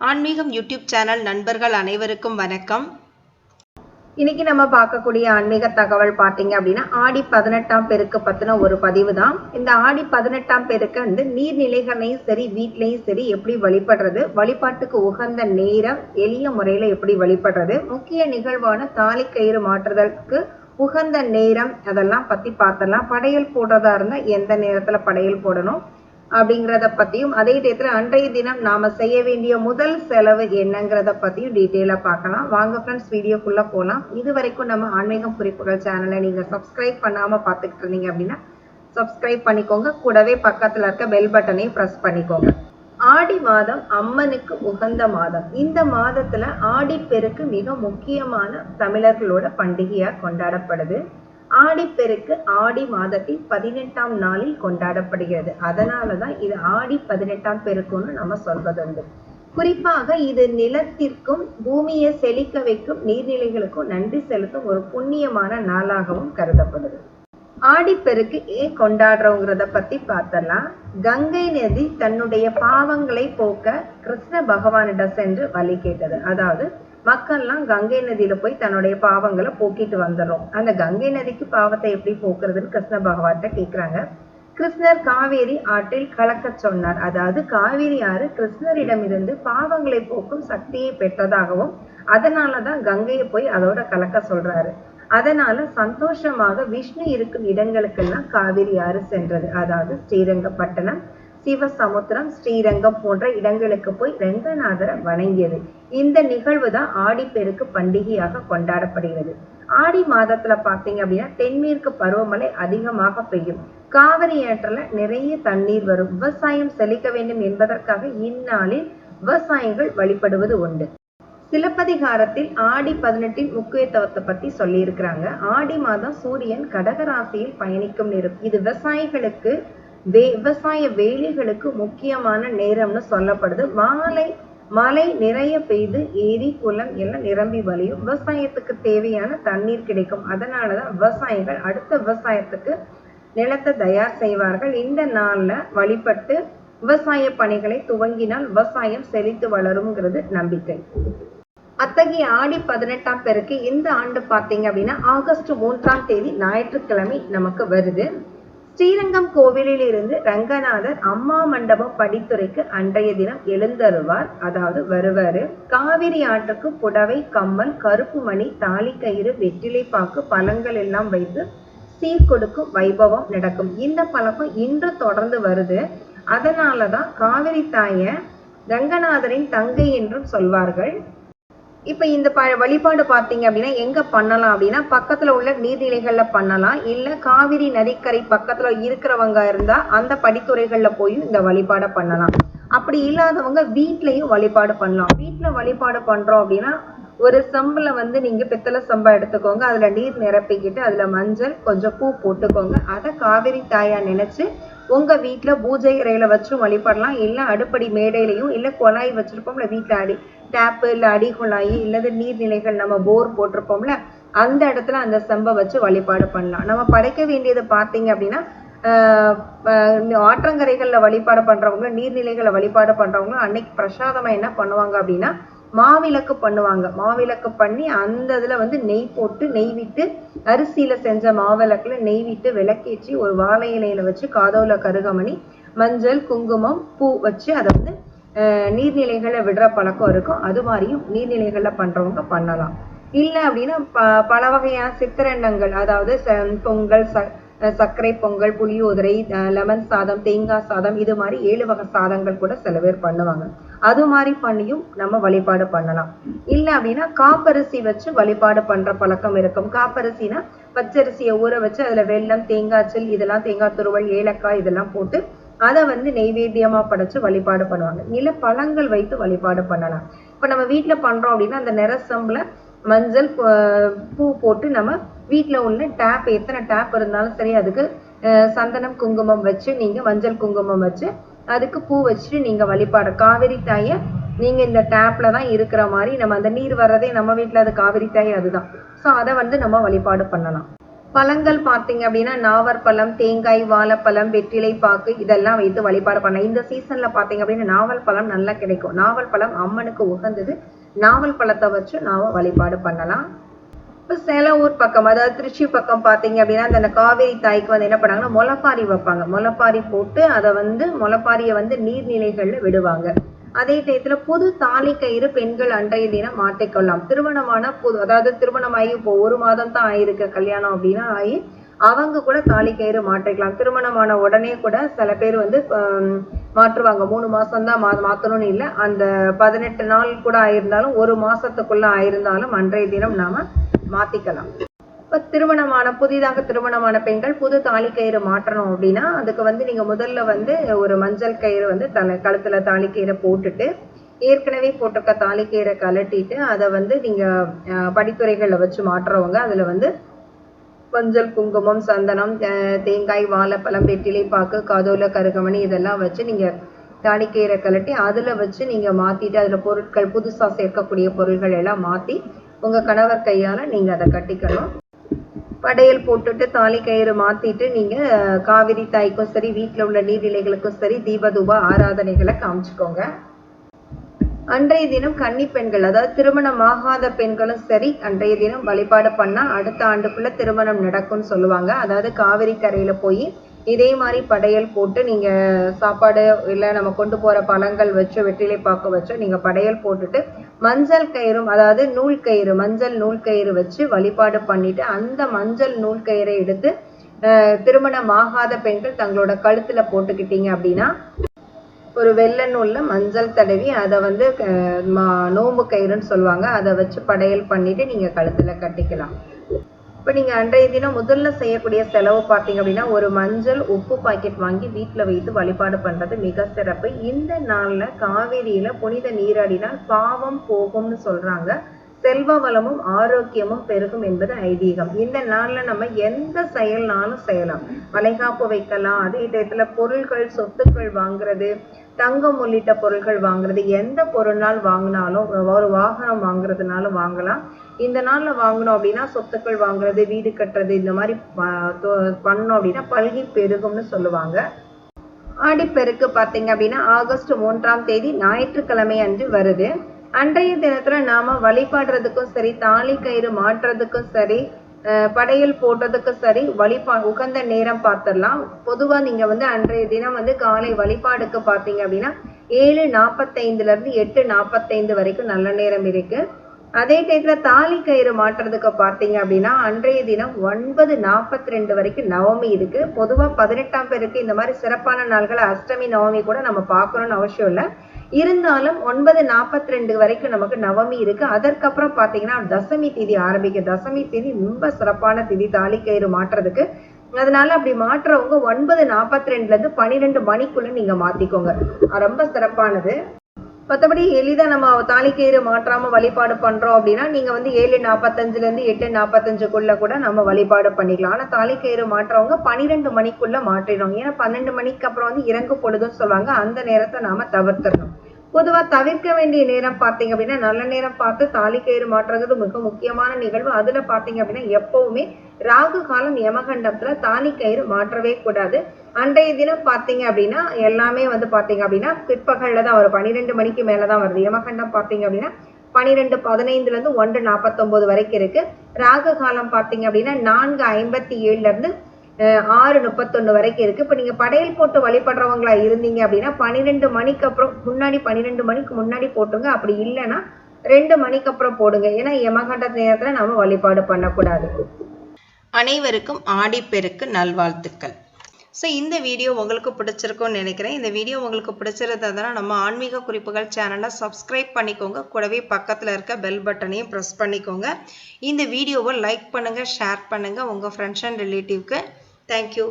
ஆன்மீகம் YouTube channel நண்பர்கள் அனைவருக்கும் வணக்கம். இன்னைக்கு நம்ம பார்க்கக்கூடிய ஆன்மீக தகவல் பார்த்தீங்க அப்படின்னா ஆடி பதினெட்டாம் பெருக்கு பத்தின ஒரு பதிவு தான் இந்த ஆடி பதினெட்டாம் பேருக்கு வந்து நீர்நிலைகளையும் சரி வீட்லையும் சரி எப்படி வழிபடுறது வழிபாட்டுக்கு உகந்த நேரம் எளிய முறையில எப்படி வழிபடுறது முக்கிய நிகழ்வான தாலி கயிறு மாற்றுதலுக்கு உகந்த நேரம் அதெல்லாம் பத்தி பார்த்தலாம். படையல் போடுறதா இருந்தா எந்த நேரத்துல படையல் போடணும் அப்படிங்கிறத பத்தியும் அதே நேரத்துல அன்றைய தினம் நாம செய்ய வேண்டிய முதல் செலவு என்னங்கிறத பத்தியும் டீட்டெயிலா பார்க்கலாம். வாங்க ஃப்ரெண்ட்ஸ் வீடியோக்குள்ள போலாம். இது வரைக்கும் நம்ம ஆன்மீகம் குறிப்புகள் சேனலை நீங்க சப்ஸ்கிரைப் பண்ணாம பார்த்துக்கிட்டு இருந்தீங்க அப்படின்னா சப்ஸ்கிரைப் பண்ணிக்கோங்க. கூடவே பக்கத்துல இருக்க பெல் பட்டனையும் ப்ரெஸ் பண்ணிக்கோங்க. ஆடி மாதம் அம்மனுக்கு உகந்த மாதம். இந்த மாதத்துல ஆடி பெருக்கு மிக முக்கியமான தமிழர்களோட பண்டிகையா கொண்டாடப்படுது. ஆடிப்பெருக்கு ஆடி மாதத்தின் பதினெட்டாம் நாளில் கொண்டாடப்படுகிறது. அதனாலதான் இது ஆடி பதினெட்டாம் பெருக்குன்னு நம்ம சொல்வதுண்டு. குறிப்பாக இது நிலத்திற்கும் பூமியை செழிக்க வைக்கும் நீர்நிலைகளுக்கும் நன்றி செலுத்தும் ஒரு புண்ணியமான நாளாகவும் கருதப்படுது. ஆடிப்பெருக்கு ஏன் கொண்டாடுறோங்கிறத பத்தி பார்த்தலாம். கங்கை நதி தன்னுடைய பாவங்களை போக்க கிருஷ்ண பகவானிடம் சென்று வழி கேட்டது. அதாவது மக்கள்லாம் கங்கை நதியில போய் தன்னுடைய பாவங்களை போக்கிட்டு வந்துடுறோம். அந்த கங்கை நதிக்கு பாவத்தை எப்படி போக்குறதுன்னு கிருஷ்ண பகவான்கிட்ட கேக்குறாங்க. கிருஷ்ணர் காவேரி ஆற்றில் கலக்க சொன்னார். அதாவது காவேரி ஆறு கிருஷ்ணரிடமிருந்து பாவங்களை போக்கும் சக்தியை பெற்றதாகவும் அதனாலதான் கங்கையை போய் அதோட கலக்க சொல்றாரு. அதனால சந்தோஷமாக விஷ்ணு இருக்கும் இடங்களுக்கெல்லாம் காவிரி ஆறு சென்றது. அதாவது ஸ்ரீரங்கப்பட்டணம் சிவசமுத்திரம் ஸ்ரீரங்கம் போன்ற இடங்களுக்கு போய் ரங்கநாதரை வணங்கியது. இந்த நிகழ்வு தான் ஆடிப்பெருக்கு பண்டிகையாக கொண்டாடப்படுகிறது. ஆடி மாதத்துல பாத்தீங்க அப்படின்னா தென்மேற்கு பருவமழை அதிகமாக பெய்யும். காவிரி ஆற்றுல நிறைய தண்ணீர் வரும். விவசாயம் செழிக்க வேண்டும் என்பதற்காக இந்நாளில் விவசாயிகள் வழிபடுவது உண்டு. சிலப்பதிகாரத்தில் ஆடி பதினெட்டின் முக்கியத்துவத்தை பத்தி சொல்லியிருக்கிறாங்க. ஆடி மாதம் சூரியன் கடகராசியில் பயணிக்கும் நேரம். இது விவசாயிகளுக்கு வே விவசாய வேலைகளுக்கு முக்கியமான நேரம்னு சொல்லப்படுது. மாலை மழை நிறைய பெய்து ஏரி குளம் எல்லாம் நிரம்பி வழியும். விவசாயத்துக்கு தேவையான தண்ணீர் கிடைக்கும். அதனாலதான் விவசாயிகள் அடுத்த விவசாயத்துக்கு நிலத்தை தயார் செய்வார்கள். இந்த நாள்ல வழிபட்டு விவசாய பணிகளை துவங்கினால் விவசாயம் செழித்து வளருங்கிறது நம்பிக்கை. அத்தகைய ஆடி பதினெட்டாம் பேருக்கு இந்த ஆண்டு பார்த்தீங்க அப்படின்னா ஆகஸ்ட் மூன்றாம் தேதி ஞாயிற்றுக்கிழமை நமக்கு வருது. ஸ்ரீரங்கம் கோவிலில் இருந்து ரங்கநாதர் அம்மா மண்டபம் படித்துறைக்கு அன்றைய தினம் எழுந்தருவார் அதாவது வருவாரு. காவிரி ஆற்றுக்கு புடவை கம்மல் கருப்பு மணி தாலி கயிறு வெற்றிலை பாக்கு பழங்கள் எல்லாம் வைத்து சீர் கொடுக்கும் வைபவம் நடக்கும். இந்த பழக்கம் இன்று தொடர்ந்து வருது. அதனாலதான் காவிரி தாய ரங்கநாதரின் தங்கை என்றும் சொல்வார்கள். இப்ப இந்த ப வழிபாடு பார்த்தீங்க அப்படின்னா எங்க பண்ணலாம் அப்படின்னா பக்கத்துல உள்ள நீர்நிலைகள்ல பண்ணலாம். இல்ல காவிரி நதிக்கரை பக்கத்துல இருக்கிறவங்க இருந்தா அந்த படித்துறைகள்ல போயும் இந்த வழிபாடை பண்ணலாம். அப்படி இல்லாதவங்க வீட்லயும் வழிபாடு பண்ணலாம். வீட்டுல வழிபாடு பண்றோம் அப்படின்னா ஒரு சம்பில் வந்து நீங்கள் பித்தளை சம்பா எடுத்துக்கோங்க. அதில் நீர் நிரப்பிக்கிட்டு அதில் மஞ்சள் கொஞ்சம் பூ போட்டுக்கோங்க. அதை காவிரி தாயா நினச்சி உங்கள் வீட்டில் பூஜை அறையில வச்சும் வழிபடலாம். இல்லை அடுப்படி மேடையிலையும் இல்லை குழாய் வச்சுருப்போம்ல வீட்டில் அடி டேப்பு இல்லை அடி குழாய் இல்லது நீர்நிலைகள் நம்ம போர் போட்டிருப்போம்ல அந்த இடத்துல அந்த செம்பை வச்சு வழிபாடு பண்ணலாம். நம்ம படைக்க வேண்டியது பார்த்தீங்க அப்படின்னா ஆற்றங்கரைகளில் வழிபாடு பண்ணுறவங்க நீர்நிலைகளை வழிபாடு பண்ணுறவங்களும் அன்னைக்கு பிரசாதமாக என்ன பண்ணுவாங்க அப்படின்னா மாவிளக்கு பண்ணுவாங்க. மாவிளக்கு பண்ணி அந்த இதில் வந்து நெய் போட்டு நெய் விட்டு அரிசியில் செஞ்ச மாவிளக்கில் நெய் விட்டு விளக்கேற்றி ஒரு வாழை இலையில வச்சு காதோல கருகமணி மஞ்சள் குங்குமம் பூ வச்சு அதை வந்து நீர்நிலைகளை விடுற பழக்கம் இருக்கும். அது மாதிரியும் நீர்நிலைகளில் பண்ணுறவங்க பண்ணலாம். இல்லை அப்படின்னா ப பல வகையான சித்திரண்டங்கள் அதாவது பொங்கல் ச சர்க்கரை பொங்கல் புளியோதரை லெமன் சாதம் தேங்காய் சாதம் இது மாதிரி ஏழு வகை சாதங்கள் கூட சில பேர் பண்ணுவாங்க. அது மாதிரி பண்ணியும் நம்ம வழிபாடு பண்ணலாம். இல்லை அப்படின்னா காப்பரிசி வச்சு வழிபாடு பண்ற பழக்கம் இருக்கும். காப்பரிசினா பச்சரிசியை ஊற வச்சு அதுல வெல்லம் தேங்காய்ச்சல் இதெல்லாம் தேங்காய் துருவல் ஏலக்காய் இதெல்லாம் போட்டு அதை வந்து நெய்வேத்தியமா படைச்சு வழிபாடு பண்ணுவாங்க. இல்ல பழங்கள் வைத்து வழிபாடு பண்ணலாம். இப்ப நம்ம வீட்டுல பண்றோம் அப்படின்னா அந்த நிறசம்புல மஞ்சள் பூ போட்டு நம்ம வீட்டுல உள்ள டேப் எத்தனை டேப் இருந்தாலும் சரி அதுக்கு சந்தனம் குங்குமம் வச்சு நீங்க மஞ்சள் குங்குமம் வச்சு அதுக்கு பூ வச்சுட்டு நீங்க வழிபாடு. காவிரி தாயை நீங்க இந்த டேப்ல தான் இருக்கிற மாதிரி நம்ம அந்த நீர் வர்றதே நம்ம வீட்டில் அது காவிரி தாய் அதுதான். ஸோ அதை வந்து நம்ம வழிபாடு பண்ணலாம். பழங்கள் பார்த்தீங்க அப்படின்னா நாவற்பழம் தேங்காய் வாழைப்பழம் வெற்றிலை பாக்கு இதெல்லாம் வைத்து வழிபாடு பண்ணலாம். இந்த சீசன்ல பார்த்தீங்க அப்படின்னா நாவல் பழம் நல்லா கிடைக்கும். நாவல் பழம் அம்மனுக்கு உகந்தது. நாவல் பழத்தை வச்சு நாம வழிபாடு பண்ணலாம். இப்போ சில ஊர் பக்கம் அதாவது திருச்சி பக்கம் பார்த்தீங்க அப்படின்னா அந்த காவேரி தாய்க்கு வந்து என்ன பண்ணாங்கன்னா முளப்பாரி வைப்பாங்க. முளப்பாரி போட்டு அதை வந்து முளப்பாரியை வந்து நீர்நிலைகள்ல விடுவாங்க. அதே டயத்துல புது தாலி கயிறு பெண்கள் அன்றைய தினம் மாட்டிக்கொள்ளலாம். திருமணமான புது அதாவது திருமணமாகி இப்போ ஒரு மாதம் தான் ஆயிருக்கு கல்யாணம் அப்படின்னா ஆகி அவங்க கூட தாலி கயிறு மாட்டிக்கலாம். திருமணமான உடனே கூட சில பேர் வந்து மாற்றுவாங்க. மூணு மாசம் தான் மா மாற்றணும்னு இல்லை. அந்த பதினெட்டு நாள் கூட ஆயிருந்தாலும் ஒரு மாசத்துக்குள்ள ஆயிருந்தாலும் அன்றைய தினம் நாம மாத்திக்கலாம். இப்ப திருமணமான புதிதாக திருமணமான பெண்கள் புது தாலி கயிறு மாற்றணும் அப்படின்னா அதுக்கு வந்து நீங்க முதல்ல வந்து ஒரு மஞ்சள் கயிறு வந்து தலை கழுத்துல தாலி கயிறை போட்டுட்டு ஏற்கனவே போட்டிருக்க தாலி கயிறை கழட்டிட்டு அதை வந்து நீங்க படித்துறைகளில் படித்துறைகள்ல வச்சு மாற்றுறவங்க அதுல வந்து மஞ்சள் குங்குமம் சந்தனம் அஹ், தேங்காய் வாழைப்பழம் வெற்றிலை பாக்கு காதோல கருகமணி இதெல்லாம் வச்சு நீங்க தாலிக்கயிறை கழட்டி அதுல வச்சு நீங்க மாத்திட்டு அதுல பொருட்கள் புதுசா சேர்க்கக்கூடிய பொருள்கள் எல்லாம் மாத்தி உங்க கணவர் கையால நீங்க அதை கட்டிக்கணும். படையல் போட்டுட்டு தாலி கயிறு மாத்திட்டு நீங்க காவிரி தாய்க்கும் சரி வீட்டில் உள்ள நீர்நிலைகளுக்கும் சரி தீபதூப ஆராதனைகளை காமிச்சுக்கோங்க. அன்றைய தினம் கன்னி பெண்கள் அதாவது திருமணம் ஆகாத பெண்களும் சரி அன்றைய தினம் வழிபாடு பண்ணா அடுத்த ஆண்டுக்குள்ள திருமணம் நடக்கும்னு சொல்லுவாங்க. அதாவது காவிரி கரையில் போய் இதே மாதிரி படையல் போட்டு நீங்கள் சாப்பாடு இல்லை நம்ம கொண்டு போற பழங்கள் வச்சு வெற்றிலை பாக்கு வச்சு நீங்கள் படையல் போட்டுட்டு மஞ்சள் கயிறும் அதாவது நூல் கயிறு மஞ்சள் நூல் கயிறு வச்சு வழிபாடு பண்ணிட்டு அந்த மஞ்சள் நூல் கயிறை எடுத்து அஹ், திருமணம் ஆகாத பெண்கள் தங்களோட கழுத்தில் போட்டுக்கிட்டீங்க அப்படின்னா ஒரு வெள்ளை நூலில் மஞ்சள் தடவி அதை வந்து மா- நோம்பு கயிறுன்னு சொல்லுவாங்க. அதை வச்சு படையல் பண்ணிட்டு நீங்கள் கழுத்தில் கட்டிக்கலாம். இப்போ நீங்க அன்றைய தினம் முதல்ல செய்யக்கூடிய செலவு பார்த்தீங்க அப்படின்னா ஒரு மஞ்சள் உப்பு பாக்கெட் வாங்கி வீட்டில் வைத்து வழிபாடு பண்றது மிக சிறப்பு. இந்த நாள்ல காவேரியில புனித நீராடினால் பாவம் போகும்னு சொல்றாங்க. செல்வ வளமும் ஆரோக்கியமும் பெருகும் என்பது ஐதீகம். இந்த நாள்ல நம்ம எந்த செயல்னாலும் செய்யலாம். வளைகாப்பு வைக்கலாம் அதே டயத்துல பொருட்கள் சொத்துக்கள் வாங்குறது தங்கம் உள்ளிட்ட பொருட்கள் வாங்குறது எந்த பொருள்னால் வாங்கினாலும் ஒரு வாகனம் வாங்குறதுனாலும் வாங்கலாம். இந்த நாள்ல வாங்கணும் அப்படின்னா சொத்துக்கள் வாங்குறது வீடு கட்டுறது இந்த மாதிரி ப- தொ- பண்ணோம் அப்படின்னா பல்கி பெருகும்னு சொல்லுவாங்க. ஆடிப்பெருக்கு பார்த்தீங்க அப்படின்னா ஆகஸ்ட் மூன்றாம் தேதி ஞாயிற்றுக்கிழமை அன்று வருது. அன்றைய தினத்துல நாம வழிபாடுறதுக்கும் சரி தாலி கயிறு மாற்றுறதுக்கும் சரி படையல் போடுறதுக்கும் சரி வழிபா உகந்த நேரம் பார்த்துடலாம். பொதுவா நீங்க வந்து அன்றைய தினம் வந்து காலை வழிபாடுக்கு பார்த்தீங்க அப்படின்னா ஏழு நாற்பத்தைந்துல இருந்து எட்டு நாற்பத்தைந்து வரைக்கும் நல்ல நேரம் இருக்கு. அதே டயத்துல தாலி கயிறு மாற்றுறதுக்கு பார்த்தீங்க அப்படின்னா அன்றைய தினம் ஒன்பது நாற்பத்தி ரெண்டு வரைக்கும் நவமி இருக்கு. பொதுவா பதினெட்டாம் பேருக்கு இந்த மாதிரி சிறப்பான நாள்களை அஷ்டமி நவமி கூட நம்ம பார்க்கணும்னு அவசியம் இல்லை. இருந்தாலும் ஒன்பது நாற்பத்தி ரெண்டு வரைக்கும் நமக்கு நவமி இருக்கு. அதற்கப்புறம் பார்த்தீங்கன்னா தசமி திதி ஆரம்பிக்கும் தசமி திதி ரொம்ப சிறப்பான திதி தாலி கயிறு மாற்றுறதுக்கு அதனால அப்படி மாற்றுறவங்க ஒன்பது நாற்பத்தி ரெண்டுல இருந்து பன்னிரெண்டு மணிக்குள்ள நீங்க மாத்திக்கோங்க. ரொம்ப சிறப்பானது. மற்றபடி எளிதாக நம்ம தாலிக்கயிறு மாற்றாமல் வழிபாடு பண்ணுறோம் அப்படின்னா நீங்கள் வந்து ஏழு நாற்பத்தஞ்சிலேருந்து எட்டு நாற்பத்தஞ்சுக்குள்ளே கூட நம்ம வழிபாடு பண்ணிக்கலாம். ஆனால் தாலிக்கயிறு மாற்றவங்க பன்னிரெண்டு மணிக்குள்ளே மாற்றிடும் ஏன்னா பன்னெண்டு மணிக்கு அப்புறம் வந்து இறங்கு பொழுதுன்னு சொல்லுவாங்க. அந்த நேரத்தை நாம தவிர்த்துடணும். பொதுவாக தவிர்க்க வேண்டிய நேரம் பார்த்தீங்க அப்படின்னா நல்ல நேரம் பார்த்து தாலிக்கயிறு மாற்றுறது மிக முக்கியமான நிகழ்வு. அதுல பார்த்தீங்க அப்படின்னா எப்பவுமே ராகு காலம் யமகண்டத்துல தாலிக்கயிறு மாற்றவே கூடாது. அன்றைய தினம் பார்த்தீங்க அப்படின்னா எல்லாமே வந்து பார்த்தீங்க அப்படின்னா பிற்பகல்ல தான் வரும். பன்னிரெண்டு மணிக்கு மேலே தான் வருது. யமகண்டம் பார்த்தீங்க அப்படின்னா பனிரெண்டு பதினைந்துல இருந்து ஒன்று நாற்பத்தொம்போது வரைக்கும் இருக்கு. ராகு காலம் பார்த்தீங்க அப்படின்னா நான்கு ஐம்பத்தி ஏழுல இருந்து ஆறு முப்பத்தொன்னு வரைக்கும் இருக்கு. இப்போ நீங்க படையல் போட்டு வழிபடுறவங்களா இருந்தீங்க அப்படின்னா பன்னிரெண்டு மணிக்கு அப்புறம் முன்னாடி பன்னிரெண்டு மணிக்கு முன்னாடி போட்டுங்க. அப்படி இல்லைன்னா ரெண்டு மணிக்கு அப்புறம் போடுங்க. ஏன்னா யமகண்ட நேரத்துல நம்ம வழிபாடு பண்ணக்கூடாது. அனைவருக்கும் ஆடிப்பெருக்கு நல்வாழ்த்துக்கள். ஸோ இந்த வீடியோ உங்களுக்கு பிடிச்சிருக்கும்னு நினைக்கிறேன். இந்த வீடியோ உங்களுக்கு பிடிச்சிருந்ததுன்னா நம்ம ஆன்மீக குறிப்புகள் சேனலை சப்ஸ்கிரைப் பண்ணிக்கோங்க. கூடவே பக்கத்தில் இருக்க பெல் பட்டனையும் ப்ரெஸ் பண்ணிக்கோங்க. இந்த வீடியோவை லைக் பண்ணுங்கள் ஷேர் பண்ணுங்கள் உங்கள் ஃப்ரெண்ட்ஸ் அண்ட் ரிலேட்டிவ்க்கு தேங்க்யூ